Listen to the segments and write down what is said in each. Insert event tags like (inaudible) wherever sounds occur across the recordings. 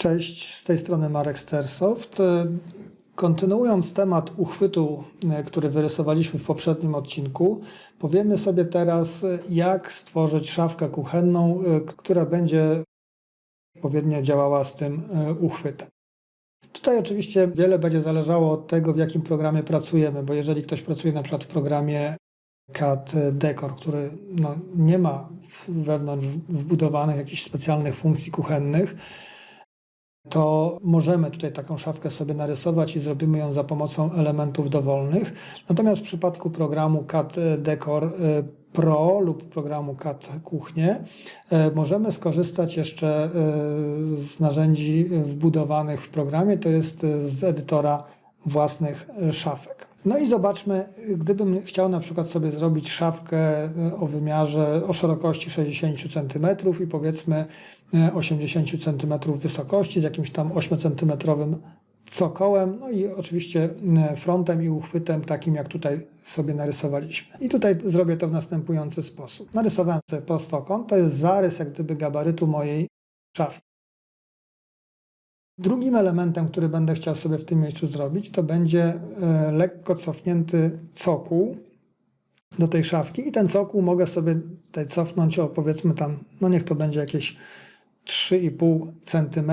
Cześć, z tej strony Marek Stersoft. E, Kontynuując temat uchwytu, e, który wyrysowaliśmy w poprzednim odcinku, powiemy sobie teraz, e, jak stworzyć szafkę kuchenną, która będzie odpowiednio działała z tym uchwytem. Tutaj oczywiście wiele będzie zależało od tego, w jakim programie pracujemy, bo jeżeli ktoś pracuje na przykład w programie CAD Decor, który no, nie ma wewnątrz wbudowanych jakichś specjalnych funkcji kuchennych, to możemy tutaj taką szafkę sobie narysować i zrobimy ją za pomocą elementów dowolnych. Natomiast w przypadku programu CAD Decor y, Pro lub programu CAD Kuchnie y, możemy skorzystać jeszcze y, z narzędzi wbudowanych w programie, to jest y, z edytora własnych szafek. No i zobaczmy, gdybym chciał na przykład sobie zrobić szafkę o wymiarze, o szerokości 60 cm i powiedzmy y, 80 cm wysokości z jakimś tam 8 cm cokołem, no i oczywiście frontem i uchwytem takim jak tutaj sobie narysowaliśmy. I tutaj zrobię to w następujący sposób. Narysowałem sobie prostokąt, to jest zarys jak gdyby gabarytu mojej szafki. Drugim elementem, który będę chciał sobie w tym miejscu zrobić, to będzie e, lekko cofnięty cokół do tej szafki i ten cokół mogę sobie tutaj cofnąć o powiedzmy tam, no niech to będzie jakieś 3,5 cm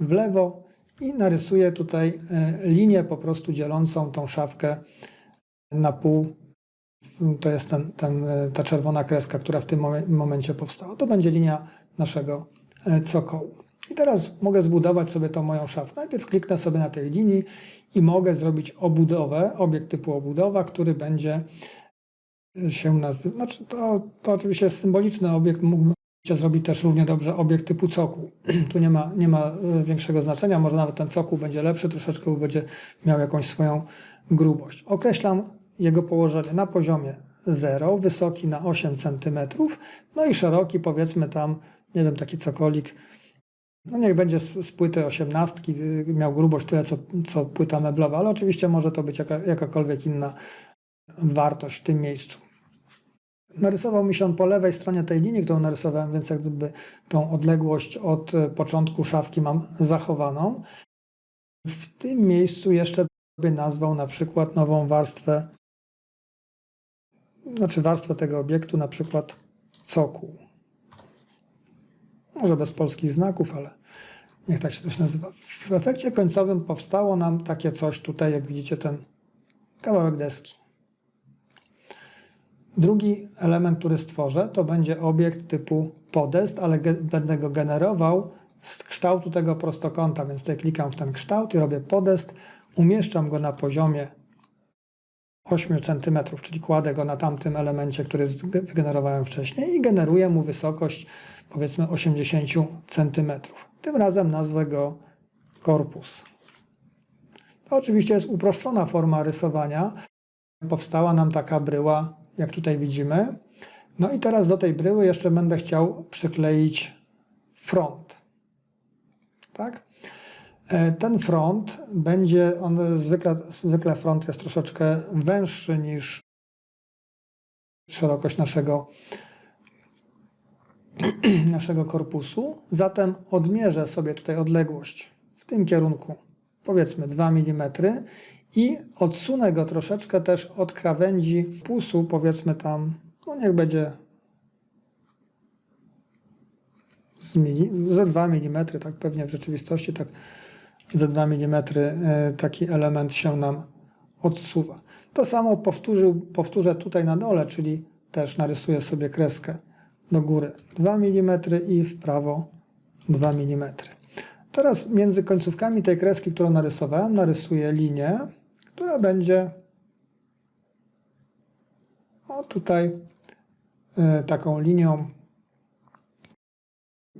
w lewo i narysuję tutaj e, linię po prostu dzielącą tą szafkę na pół. To jest ten, ten, e, ta czerwona kreska, która w tym momen- momencie powstała. To będzie linia naszego e, cokołu. I teraz mogę zbudować sobie tą moją szafkę. Najpierw kliknę sobie na tej linii i mogę zrobić obudowę, obiekt typu obudowa, który będzie się nazywał. Znaczy to, to oczywiście jest symboliczny obiekt, mógłbym zrobić też równie dobrze obiekt typu cokół. (clears throat) Tu nie ma, nie ma e, większego znaczenia, może nawet ten cokół będzie lepszy troszeczkę, będzie miał jakąś swoją grubość. Określam jego położenie na poziomie 0, wysoki na 8 cm, no i szeroki powiedzmy tam, nie wiem, taki cokolik, no niech będzie z, z płyty osiemnastki, y, miał grubość tyle, co, co płyta meblowa, ale oczywiście może to być jaka, jakakolwiek inna wartość w tym miejscu. Narysował mi się on po lewej stronie tej linii, którą narysowałem, więc jak gdyby tą odległość od y, początku szafki mam zachowaną. W tym miejscu jeszcze by nazwał na przykład nową warstwę, znaczy warstwę tego obiektu, na przykład cokół. Może bez polskich znaków, ale niech tak się coś nazywa. W efekcie końcowym powstało nam takie coś tutaj, jak widzicie, ten kawałek deski. Drugi element, który stworzę, to będzie obiekt typu podest, ale będę go generował z kształtu tego prostokąta, więc tutaj klikam w ten kształt i robię podest, umieszczam go na poziomie 8 cm, czyli kładę go na tamtym elemencie, który wygenerowałem wcześniej i generuję mu wysokość powiedzmy 80 cm. Tym razem nazwę go korpus. To oczywiście jest uproszczona forma rysowania. Powstała nam taka bryła, jak tutaj widzimy. No i teraz do tej bryły jeszcze będę chciał przykleić front. Tak? E, Ten front będzie, on zwykle, zwykle front jest troszeczkę węższy niż szerokość naszego, (clears throat) naszego korpusu. Zatem odmierzę sobie tutaj odległość w tym kierunku, powiedzmy 2 mm i odsunę go troszeczkę też od krawędzi pusu, powiedzmy tam, no niech będzie z ze 2 mm, tak pewnie w rzeczywistości, tak ze 2 mm y, taki element się nam odsuwa. To samo powtórzył, powtórzę tutaj na dole, czyli też narysuję sobie kreskę do góry 2 mm i w prawo 2 mm. Teraz między końcówkami tej kreski, którą narysowałem, narysuję linię, która będzie o tutaj y, taką linią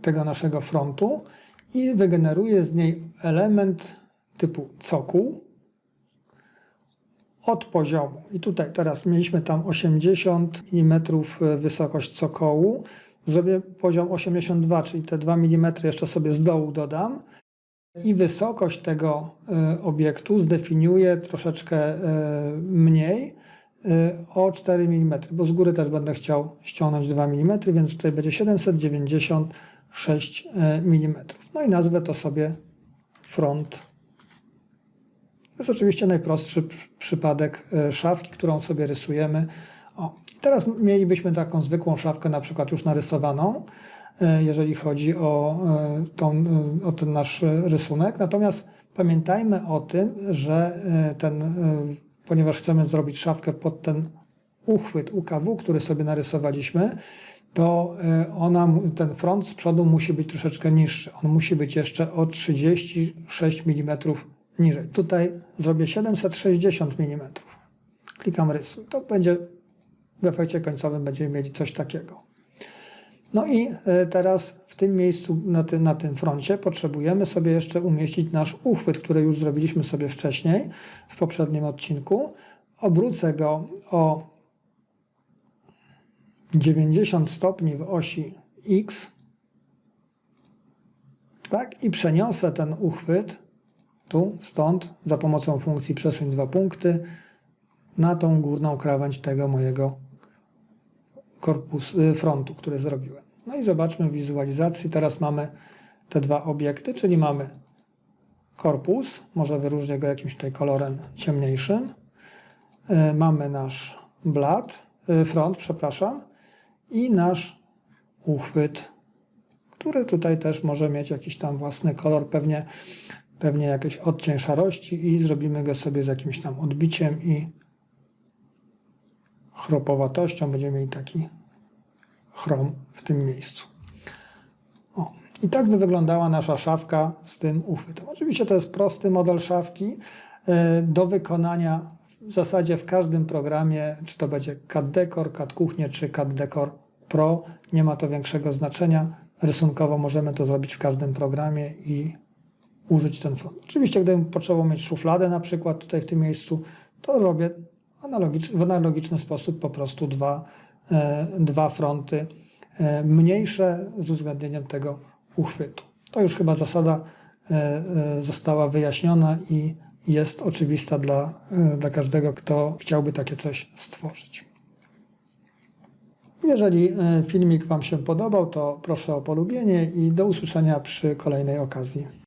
tego naszego frontu i wygeneruję z niej element typu cokół od poziomu. I tutaj teraz mieliśmy tam 80 mm wysokość cokołu. Zrobię poziom 82, czyli te 2 mm jeszcze sobie z dołu dodam. I wysokość tego e, obiektu zdefiniuję troszeczkę e, mniej o 4 mm, bo z góry też będę chciał ściągnąć 2 mm, więc tutaj będzie 796 mm. No i nazwę to sobie front. To jest oczywiście najprostszy pr- przypadek e, szafki, którą sobie rysujemy. O, teraz mielibyśmy taką zwykłą szafkę, na przykład już narysowaną, e, jeżeli chodzi o, e, tą, e, o ten nasz e, rysunek. Natomiast pamiętajmy o tym, że e, ten, e, ponieważ chcemy zrobić szafkę pod ten uchwyt UKW, który sobie narysowaliśmy, to e, ona, ten front z przodu musi być troszeczkę niższy. On musi być jeszcze o 36 mm niżej. Tutaj zrobię 760 mm. Klikam rysuj. To będzie w efekcie końcowym będziemy mieli coś takiego. No i e, teraz w tym miejscu, na tym, na tym froncie, potrzebujemy sobie jeszcze umieścić nasz uchwyt, który już zrobiliśmy sobie wcześniej w poprzednim odcinku. Obrócę go o 90 stopni w osi X. Tak, i przeniosę ten uchwyt tu, stąd, za pomocą funkcji przesuń dwa punkty na tą górną krawędź tego mojego korpus, y, frontu, który zrobiłem. No i zobaczmy wizualizacji. Teraz mamy te dwa obiekty, czyli mamy korpus, może wyróżnię go jakimś tutaj kolorem ciemniejszym. Y, Mamy nasz blat, y, front, przepraszam, i nasz uchwyt, który tutaj też może mieć jakiś tam własny kolor, pewnie, pewnie jakiś odcień szarości i zrobimy go sobie z jakimś tam odbiciem i chropowatością. Będziemy mieli taki chrom w tym miejscu. O. I tak by wyglądała nasza szafka z tym uchwytem. Oczywiście to jest prosty model szafki e, do wykonania w zasadzie w każdym programie, czy to będzie CAD Decor, CAD Kuchnie, czy CAD Decor Pro, nie ma to większego znaczenia. Rysunkowo możemy to zrobić w każdym programie i użyć ten front. Oczywiście, gdybym potrzebował mieć szufladę na przykład tutaj w tym miejscu, to robię w analogiczny sposób po prostu dwa, e, dwa fronty e, mniejsze z uwzględnieniem tego uchwytu. To już chyba zasada e, e, została wyjaśniona i jest oczywista dla, e, dla każdego, kto chciałby takie coś stworzyć. Jeżeli e, filmik Wam się podobał, to proszę o polubienie i do usłyszenia przy kolejnej okazji.